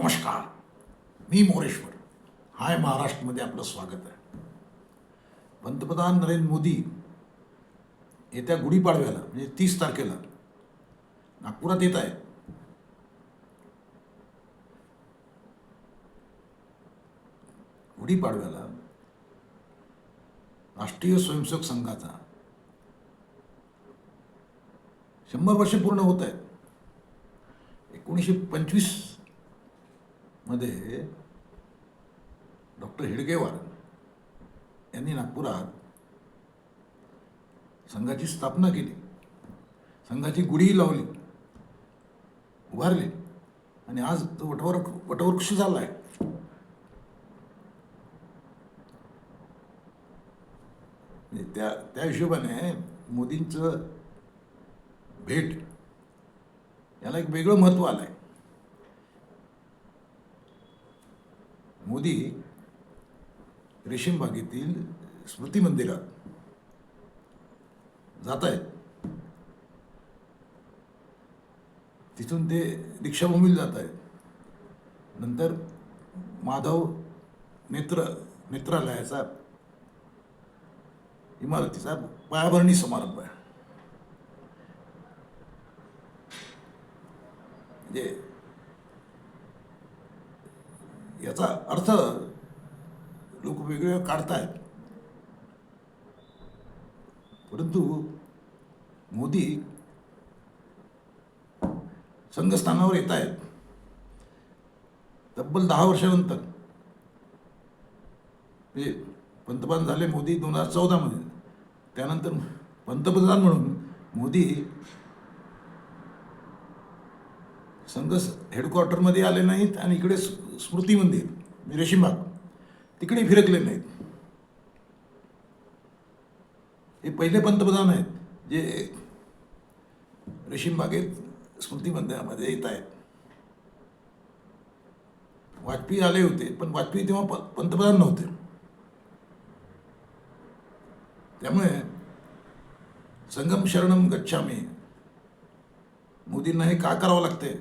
नमस्कार. मी मोरेश्वर. हाय महाराष्ट्रमध्ये आपलं स्वागत आहे. पंतप्रधान नरेंद्र मोदी येत्या गुढीपाडव्याला म्हणजे तीस तारखेला नागपुरात येत आहेत. गुढीपाडव्याला राष्ट्रीय स्वयंसेवक संघाचा शंभर वर्ष पूर्ण होत आहेत. एकोणीसशे पंचवीस मध्ये डॉक्टर हिडगेवार यांनी नागपुरात संघाची स्थापना केली. संघाची गुढी लावली. उभारली. आणि आज तो वटवर वटवृक्ष झाला आहे म्हणजे त्या त्या हिशोबाने मोदींचं भेट याला एक वेगळं महत्त्व आलं आहे मोदी रेशीम बागेतील स्मृती मंदिरात जात आहेत. तिथून ते दीक्षाभूमीला जात आहेत. नंतर माधव नेत्र नेत्रालयाचा इमारतीचा पायाभरणी समारंभ आहे. म्हणजे याचा अर्थ लोक वेगवेगळे काढतायत. परंतु मोदी संघस्थानावर येत आहेत तब्बल दहा वर्षानंतर. म्हणजे पंतप्रधान झाले मोदी दोन हजार चौदामध्ये. त्यानंतर पंतप्रधान म्हणून मोदी संघ हेडक्वार्टरमध्ये आले नाहीत आणि इकडे स्मृती मंदिर रेशीमबाग तिकडे फिरकले नाहीत. हे पहिले पंतप्रधान आहेत जे रेशीमबागेत स्मृती मंदिरामध्ये येत आहेत. वाजपेयी आले होते पण वाजपेयी तेव्हा प पंतप्रधान नव्हते. त्यामुळे संगम शरणम गच्छामी. मोदींना हे का करावं लागतंय?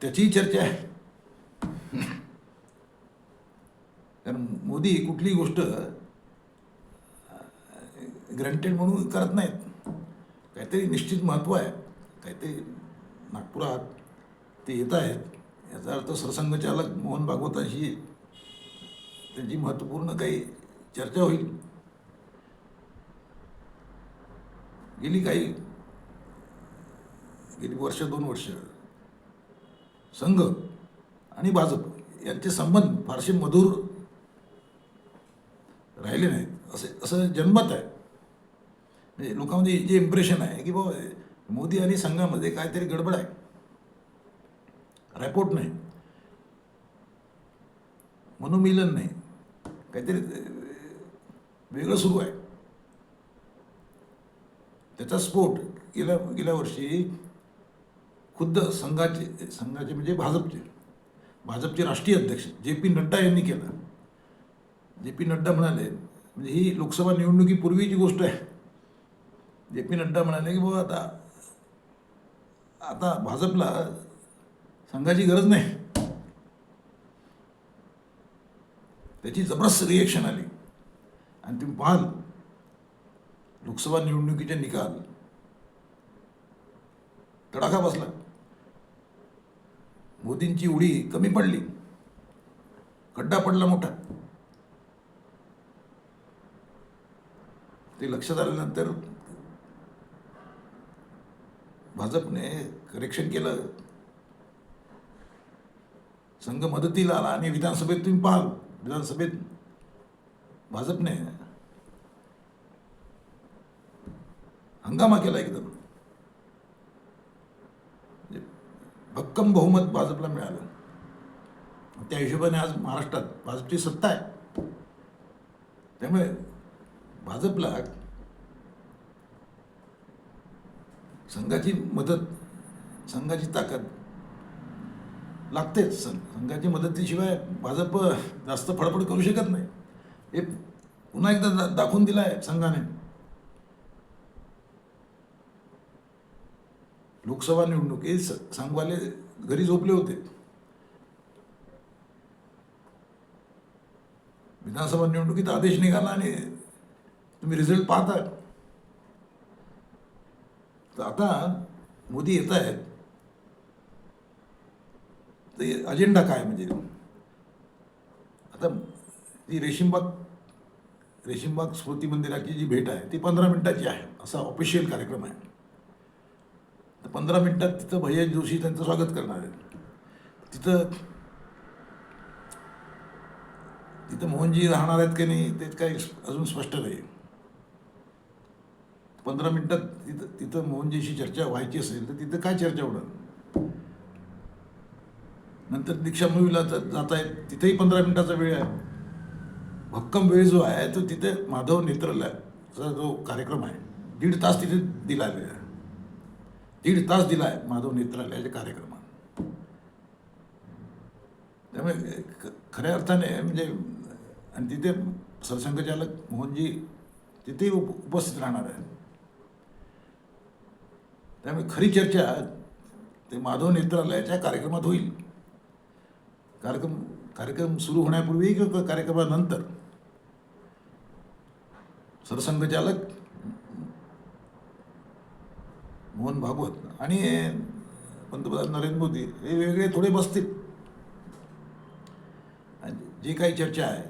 त्याचीही चर्चा आहे. कारण मोदी कुठलीही गोष्ट ग्रँटेड म्हणून करत नाहीत. काहीतरी निश्चित महत्त्व आहे. काहीतरी नागपुरात ते येत आहेत. याचा अर्थ सरसंघचालक मोहन भागवतांशी त्यांची महत्त्वपूर्ण काही चर्चा होईल. गेली काही गेली वर्ष दोन वर्ष. संघ आणि भाजप यांचे संबंध फारसे मधुर राहिले नाहीत. असे असं जन्मत आहे. म्हणजे लोकांमध्ये जे इम्प्रेशन आहे की बाबा मोदी आणि संघामध्ये काहीतरी गडबड आहे. रॅपोर्ट नाही. मनोमिलन नाही. काहीतरी वेगळं सुरू आहे. त्याचा स्फोट गेल्या गेल्या वर्षी खुद्द संघाचे संघाचे म्हणजे भाजपचे. भाजपचे राष्ट्रीय अध्यक्ष जे पी नड्डा यांनी केला. जे पी नड्डा म्हणाले म्हणजे ही लोकसभा निवडणुकीपूर्वीची गोष्ट आहे. जे पी नड्डा म्हणाले की बाबा आता आता भाजपला संघाची गरज नाही. त्याची जबरदस्त रिएक्शन आली. आणि तुम्ही पाहाल लोकसभा निवडणुकीचे निकाल तडाखा बसला. मोदींची उडी कमी पडली. खड्डा पडला मोठा. ते लक्षात आल्यानंतर भाजपने करेक्शन केलं. संघ मदतीला आला आणि विधानसभेत तुम्ही पाहाल. विधानसभेत भाजपने हंगामा केला एकदम म्हणजे भक्कम बहुमत भाजपला मिळालं. त्या हिशोबाने आज महाराष्ट्रात भाजपची सत्ता आहे. त्यामुळे भाजपला संघाची मदत संघाची ताकद लागतेच. संघ संघाची मदतीशिवाय भाजप जास्त फडफड करू शकत नाही. हे पुन्हा एकदा दा दाखवून दिलं आहे संघाने. लोकसभा निवडणुकीत स- सांगवाले घरी झोपले होते. विधानसभा निवडणुकीत आदेश निघाला आणि तुम्ही रिझल्ट पाहता तर आता मोदी येत आहेत. ते अजेंडा काय म्हणजे? आता ती रेशीमबाग रेशीमबाग स्मृती मंदिराची जी भेट आहे ती पंधरा मिनिटाची आहे. असा ऑफिशियल कार्यक्रम आहे. पंधरा मिनटात तिथं भैया जोशी त्यांचं स्वागत करणार आहे तिथं तिथं मोहनजी राहणार आहेत की नाही ते काही अजून स्पष्ट नाही. पंधरा मिनटात तिथं तिथं मोहनजीशी चर्चा व्हायची असेल तर तिथं काय चर्चा होणार? नंतर दीक्षा मूवीला जात आहेत तिथेही पंधरा मिनटाचा वेळ आहे. भक्कम वेळ जो आहे तो तिथे माधव नेत्रला जो कार्यक्रम आहे दीड तास तिथे दिला गेला दीड तास दिला आहे माधव नेत्रालयाच्या कार्यक्रमात. त्यामुळे खऱ्या अर्थाने म्हणजे आणि तिथे सरसंघचालक मोहनजी तिथेही उप उपस्थित राहणार आहे त्यामुळे खरी चर्चा ते माधव नेत्रालयाच्या कार्यक्रमात होईल. कार्यक्रम कार्यक्रम सुरू होण्यापूर्वी किंवा कार्यक्रमानंतर सरसंघचालक मोहन भागवत आणि पंतप्रधान नरेंद्र मोदी हे वेगळे थोडे बसतील. आणि जे काही चर्चा आहे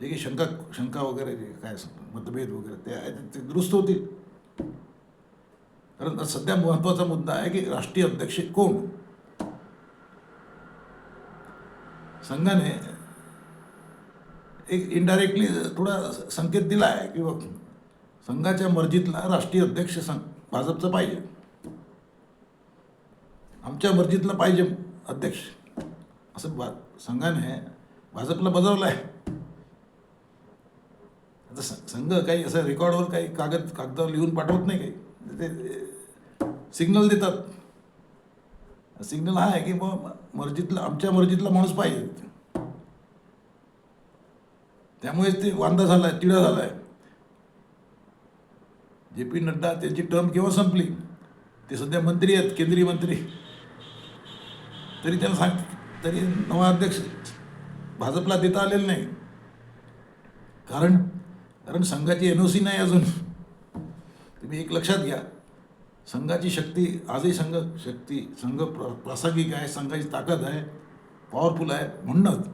जे काही शंका शंका वगैरे जे काय मतभेद वगैरे ते आहे ते दुरुस्त होतील. कारण सध्या महत्त्वाचा मुद्दा आहे की राष्ट्रीय अध्यक्ष कोण? संघाने एक इनडायरेक्टली थोडा संकेत दिला आहे की संघाच्या मर्जीतला राष्ट्रीय अध्यक्ष संघ भाजपचं पाहिजे. आमच्या मर्जीतलं पाहिजे अध्यक्ष. असं भा संघाने भाजपला बजावलं आहे आता संघ काही असं रेकॉर्डवर काही कागद कागदावर लिहून पाठवत नाही काही. ते सिग्नल देतात. सिग्नल हा आहे की मग मर्जीतला आमच्या मर्जीतला माणूस पाहिजे. त्यामुळेच ते वांदा झाला आहे तिडा झाला आहे जे पी नड्डा त्यांची टर्म केव्हा संपली? ते सध्या मंत्री आहेत केंद्रीय मंत्री. तरी त्यांना सांग तरी नवा अध्यक्ष भाजपला देता आलेलं नाही. कारण कारण संघाची एन ओ सी नाही अजून. तुम्ही एक लक्षात घ्या. संघाची शक्ती आजही संघ शक्ती संघ प्र प्रासंगिक आहे संघाची ताकद आहे पॉवरफुल आहे म्हणूनच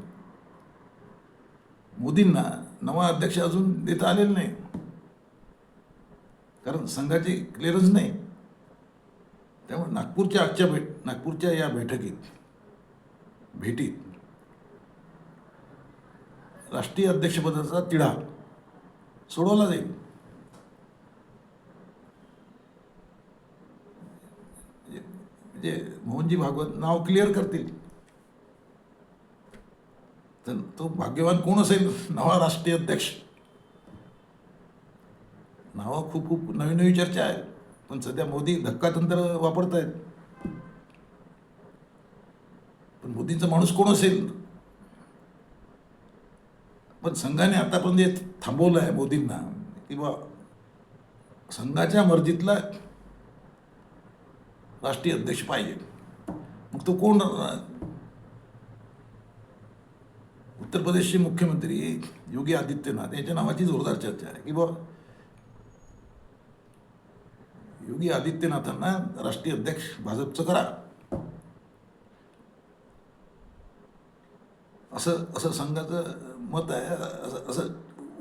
मोदींना नवा अध्यक्ष अजून देता आलेला नाही. कारण संघाची क्लिअरन्स नाही. त्यामुळे नागपूरच्या आजच्या भेट नागपूरच्या या बैठकीत भेटीत राष्ट्रीय अध्यक्षपदाचा तिढा सोडवला जाईल. म्हणजे मोहनजी भागवत नाव क्लिअर करतील. तर तो भाग्यवान कोण असेल? नवा राष्ट्रीय अध्यक्ष. नावं खूप खूप नवी नवी चर्चा आहे पण सध्या मोदी धक्कातंत्र वापरत आहेत पण मोदींचा माणूस कोण असेल? पण संघाने आतापर्यंत जे थांबवलं आहे मोदींना किंवा संघाच्या मर्जीतला राष्ट्रीय अध्यक्ष पाहिजे मग तो कोण उत्तर प्रदेशचे मुख्यमंत्री योगी आदित्यनाथ यांच्या नावाची जोरदार चर्चा आहे. की बाबा योगी आदित्यनाथांना राष्ट्रीय अध्यक्ष भाजपचं करा. असं असं संघाचं मत आहे असं असं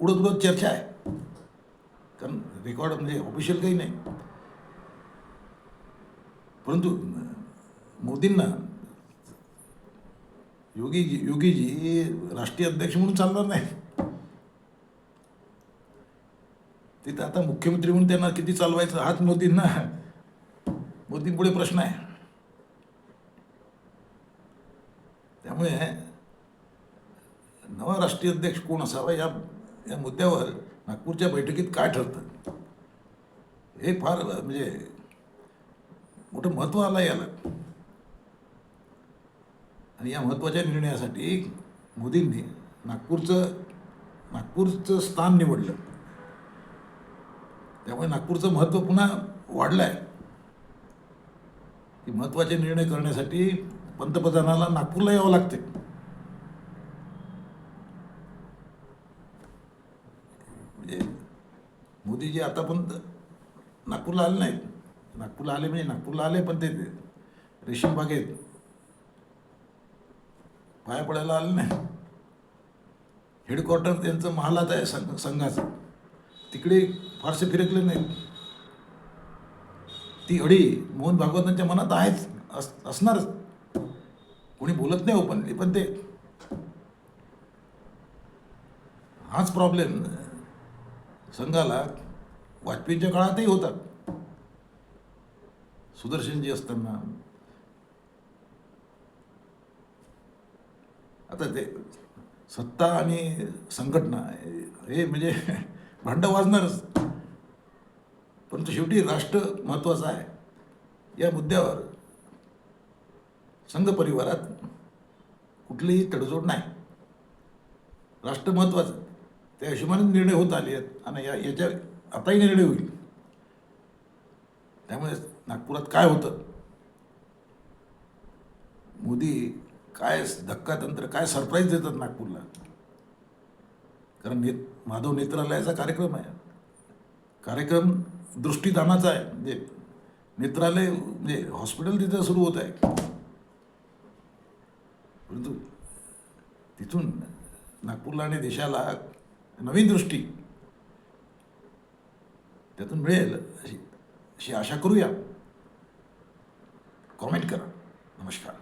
उडत उडत चर्चा आहे. कारण रेकॉर्ड म्हणजे ऑफिशियल काही नाही. परंतु मोदींना योगीजी योगीजी राष्ट्रीय अध्यक्ष म्हणून चालणार नाही ते तर आता मुख्यमंत्री म्हणून त्यांना किती चालवायचं हाच मोदींना मोदींपुढे प्रश्न आहे. त्यामुळे नवा राष्ट्रीय अध्यक्ष कोण असावा या या मुद्द्यावर नागपूरच्या बैठकीत काय ठरतं? हे फार म्हणजे मोठं महत्त्व आलं याला. आणि या महत्त्वाच्या निर्णयासाठी मोदींनी नागपूरचं नागपूरचं स्थान निवडलं. त्यामुळे नागपूरचं महत्त्व पुन्हा वाढलं आहे की महत्त्वाचे निर्णय करण्यासाठी पंतप्रधानाला नागपूरला यावं लागते म्हणजे मोदीजी आतापर्यंत नागपूरला आले नाहीत. नागपूरला आले म्हणजे नागपूरला आले पण ते ते रेशीम बागेत पाया पडायला आले नाही हेडक्वार्टर त्यांचं महालात आहे संघ संघाचं. तिकडे फारसे फिरकले नाहीत. ती अडी मोहन भागवतांच्या मनात आहेच अस असणारच कोणी बोलत नाही ओपनली पण ते हाच प्रॉब्लेम संघाला वाजपेयीच्या काळातही होता सुदर्शनजी असताना. आता ते सत्ता आणि संघटना हे म्हणजे भांडं वाजणारच. परंतु शेवटी राष्ट्र महत्त्वाचं आहे. या मुद्द्यावर संघ परिवारात कुठलीही तडजोड नाही. राष्ट्र महत्त्वाचं त्या हिशोबाने निर्णय होत आले आहेत आणि या याच्या आताही निर्णय होईल. त्यामुळे नागपुरात काय होतं? मोदी काय धक्का तंत्र काय सरप्राईज देतात नागपूरला? कारण ने माधव नेत्रालयाचा कार्यक्रम आहे. कार्यक्रम दृष्टीदानाचा आहे. म्हणजे नेत्रालय म्हणजे हॉस्पिटल तिथं सुरू होत आहे. परंतु तिथून नागपूरला आणि देशाला नवीन दृष्टी त्यातून मिळेल अशी अशी आशा करूया. कॉमेंट करा. नमस्कार.